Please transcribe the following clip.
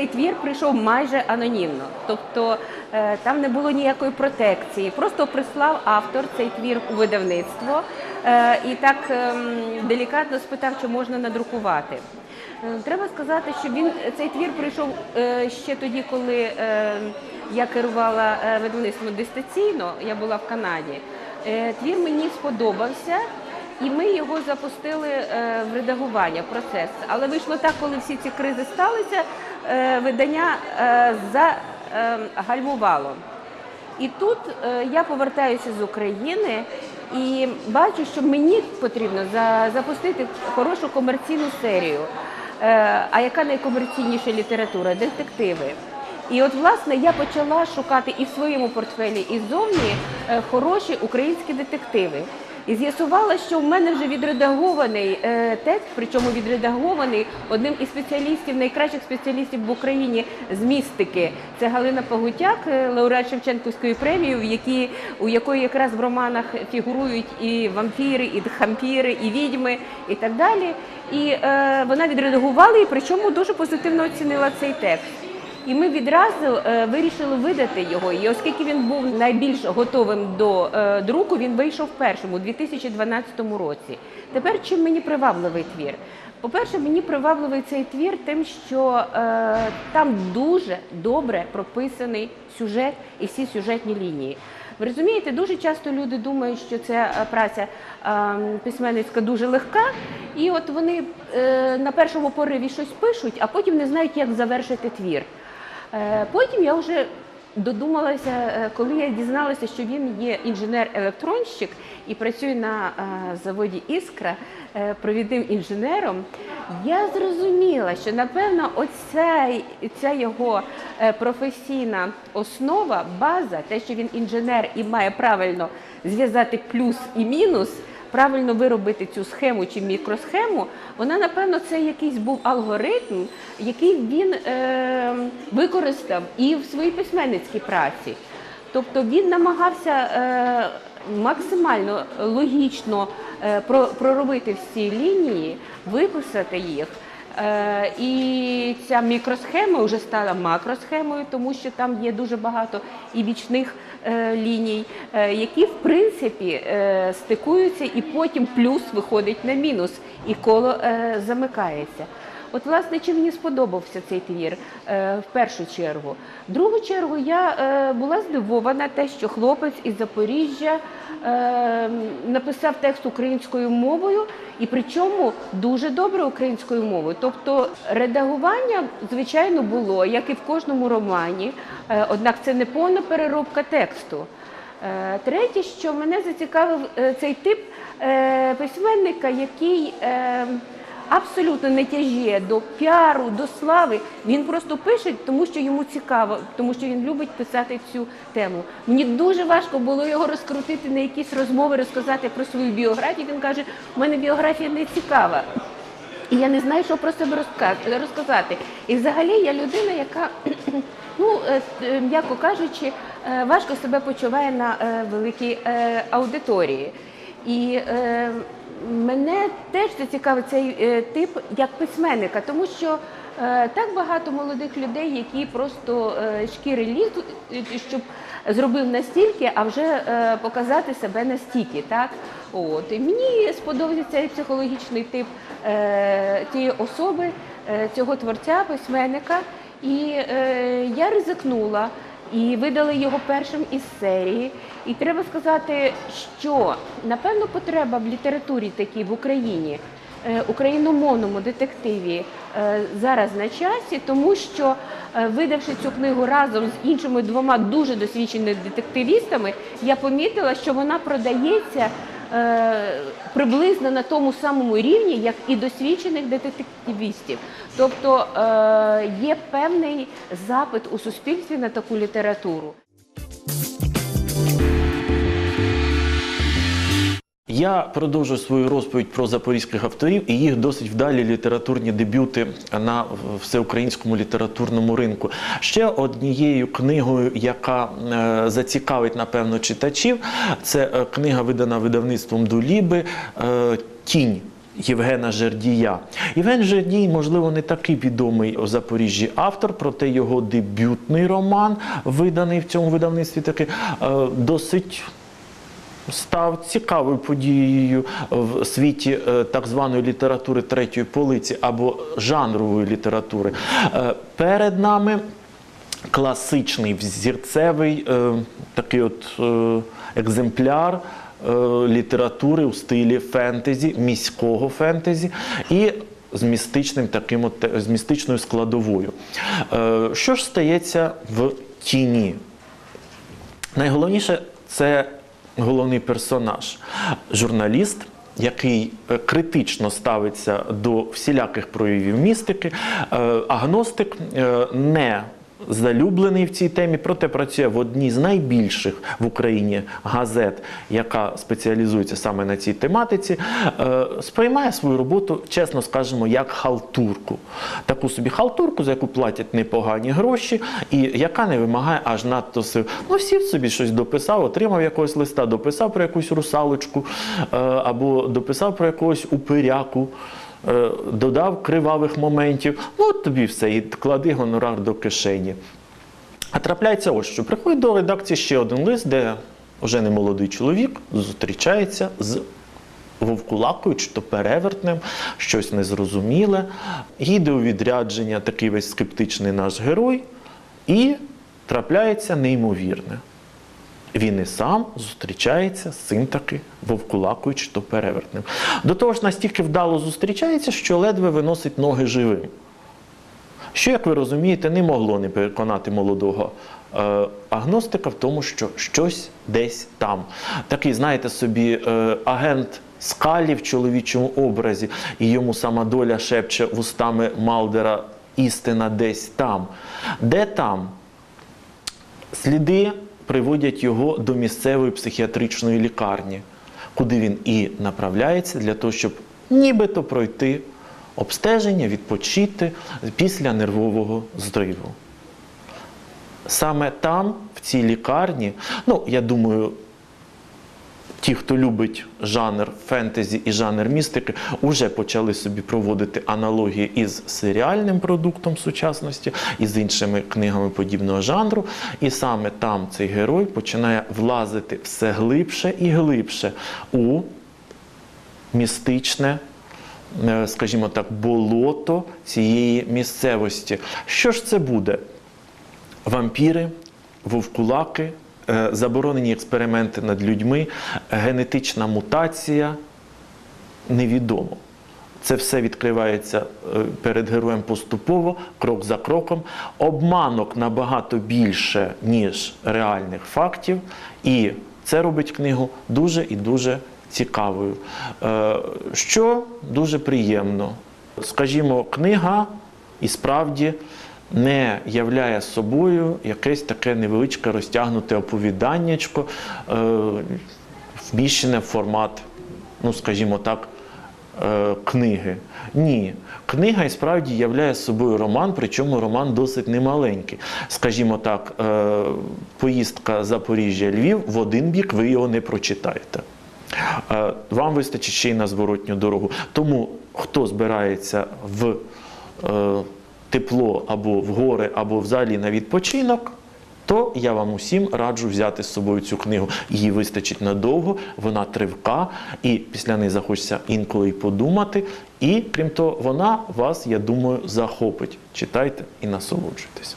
цей твір прийшов майже анонімно, тобто е, там не було ніякої протекції. Просто прислав автор цей твір у видавництво е, і так ем, делікатно спитав, чи можна надрукувати. Е, Треба сказати, що він цей твір прийшов ще тоді, коли я керувала видавництвом дистанційно. Я була в Канаді. Твір мені сподобався. І ми його запустили в редагування, процес. Але вийшло так, коли всі ці кризи сталися, видання е, загальмувало. І тут е, я повертаюся з України і бачу, що мені потрібно за, запустити хорошу комерційну серію. Е, а яка найкомерційніша література? Детективи. І от власне я почала шукати і в своєму портфелі, і ззовні е, хороші українські детективи. І з'ясувала, що в мене вже відредагований е, текст, причому відредагований одним із спеціалістів, найкращих спеціалістів в Україні з містики. Це Галина Погутяк, е, лауреат Шевченківської премії, в якій, у якої якраз в романах фігурують і вампіри, і дхампіри, і відьми, і так далі. І е, вона відредагувала, і причому дуже позитивно оцінила цей текст. І ми відразу е, вирішили видати його. І оскільки він був найбільш готовим до е, друку, він вийшов першим у 2012 році. Тепер чим мені привабливий твір? По-перше, мені привабливий цей твір тим, що е, там дуже добре прописаний сюжет і всі сюжетні лінії. Ви розумієте, дуже часто люди думають, що ця е, праця е, письменницька дуже легка, і от вони е, на першому пориві щось пишуть, а потім не знають, як завершити твір. Е, Потім я вже додумалася, е, коли я дізналася, що він є інженер-електронщик і працює на е, заводі Іскра провідним інженером. Я зрозуміла, що напевно оця ця його професійна основа, база, те, що він інженер і має правильно зв'язати плюс і мінус правильно виробити цю схему чи мікросхему, вона, напевно, це якийсь був алгоритм, який він е, використав і в своїй письменницькій праці. Тобто він намагався е, максимально логічно е, проробити всі лінії, виписати їх. Е, І ця мікросхема вже стала макросхемою, тому що там є дуже багато і бічних е, ліній, е, які в принципі стикуються, і потім плюс виходить на мінус, і коло замикається. От, власне, чи мені сподобався цей твір е, в першу чергу. В другу чергу я е, була здивована те, що хлопець із Запоріжжя е, написав текст українською мовою, і причому дуже добре українською мовою. Тобто редагування, звичайно, було, як і в кожному романі, однак це не повна переробка тексту. Третє, що мене зацікавив цей тип письменника, який абсолютно не тяжіє до піару, до слави. Він просто пише, тому що йому цікаво, тому що він любить писати цю тему. Мені дуже важко було його розкрутити на якісь розмови, розказати про свою біографію. Він каже: у мене біографія не цікава. І я не знаю, що про себе розка- розказати. І взагалі я людина, яка, ну, е, е, м'яко кажучи, е, важко себе почуває на великій аудиторії. І мене теж зацікавив цей е, тип як письменника, тому що е, так багато молодих людей, які просто е, шкіри лізуть, щоб зробив настільки, а вже показати себе настільки. Так? От. І мені сподобався цей психологічний тип тієї особи, цього творця, письменника. І я ризикнула і видали його першим із серії. І треба сказати, що напевно потреба в літературі такій в Україні, е, україномовному детективі е, зараз на часі, тому що е, видавши цю книгу разом з іншими двома дуже досвідченими детективістами, я помітила, що вона продається приблизно на тому самому рівні, як і досвідчених детективістів. Тобто е, є певний запит у суспільстві на таку літературу. Я продовжую свою розповідь про запорізьких авторів і їх досить вдалі літературні дебюти на всеукраїнському літературному ринку. Ще однією книгою, яка е, зацікавить напевно читачів, це е, книга, видана видавництвом Дуліби е, Тінь. Євгена Жердія. Євген Жердій, можливо, не такий відомий у Запоріжжі автор, проте його дебютний роман, виданий в цьому видавництві, таки досить став цікавою подією в світі е, так званої літератури третьої полиці або жанрової літератури. Е, Перед нами класичний взірцевий е, такий от екземпляр. Літератури у стилі фентезі, міського фентезі і з містичним таким от, з містичною складовою. Що ж стається в тіні? Найголовніше це головний персонаж, журналіст. Який е, критично ставиться до всіляких проявів містики, Е, агностик е, не залюблений в цій темі, проте працює в одній з найбільших в Україні газет, яка спеціалізується саме на цій тематиці, е, сприймає свою роботу, чесно скажемо, як халтурку. Таку собі халтурку, за яку платять непогані гроші, і яка не вимагає аж надто сил. Ну, сів собі щось дописав, отримав якогось листа, дописав про якусь русалочку е, або дописав про якогось упиряку. Е, Додав кривавих моментів, ну от тобі все, і клади гонорар до кишені. А трапляється ось що. Приходить до редакції ще один лист, де вже не молодий чоловік зустрічається з вовкулакою чи то перевертнем, щось незрозуміле. Їде у відрядження такий весь скептичний наш герой, і трапляється неймовірне. Він і сам зустрічається з цим таки вовкулакою чи то перевертнем. До того ж, настільки вдало зустрічається, що ледве виносить ноги живим. Що, як ви розумієте, не могло не переконати молодого е, агностика в тому, що щось десь там. Такий, знаєте собі, е, агент скалі в чоловічому образі, і йому сама доля шепче вустами Малдера істина десь там. Де там? Сліди приводять його до місцевої психіатричної лікарні, куди він і направляється для того, щоб нібито пройти обстеження, відпочити після нервового зриву. Саме там, в цій лікарні, ну, я думаю, ті, хто любить жанр фентезі і жанр містики, вже почали собі проводити аналогії із серіальним продуктом сучасності і з іншими книгами подібного жанру. І саме там цей герой починає влазити все глибше і глибше у містичне, е, скажімо так, болото цієї місцевості. Що ж це буде? Вампіри, вовкулаки, заборонені експерименти над людьми, генетична мутація невідомо. Це все відкривається е, перед героєм поступово, крок за кроком. Обманок набагато більше, ніж реальних фактів. І це робить книгу дуже і дуже цікавою. Е, Що дуже приємно. Скажімо, книга і справді не являє собою якесь таке невеличке розтягнуте оповіданнячко, е, вміщене в формат, ну скажімо так, е, книги. Ні. Книга і справді являє собою роман, причому роман досить немаленький. Скажімо так, е, поїздка Запоріжжя-Львів в один бік ви його не прочитаєте. Е, Вам вистачить ще й на зворотню дорогу. Тому хто збирається в тепло або в гори, або взагалі на відпочинок, то я вам усім раджу взяти з собою цю книгу. Її вистачить надовго, вона тривка, і після неї захочеться інколи й подумати. І крім того, вона вас, я думаю, захопить. Читайте і насолоджуйтесь.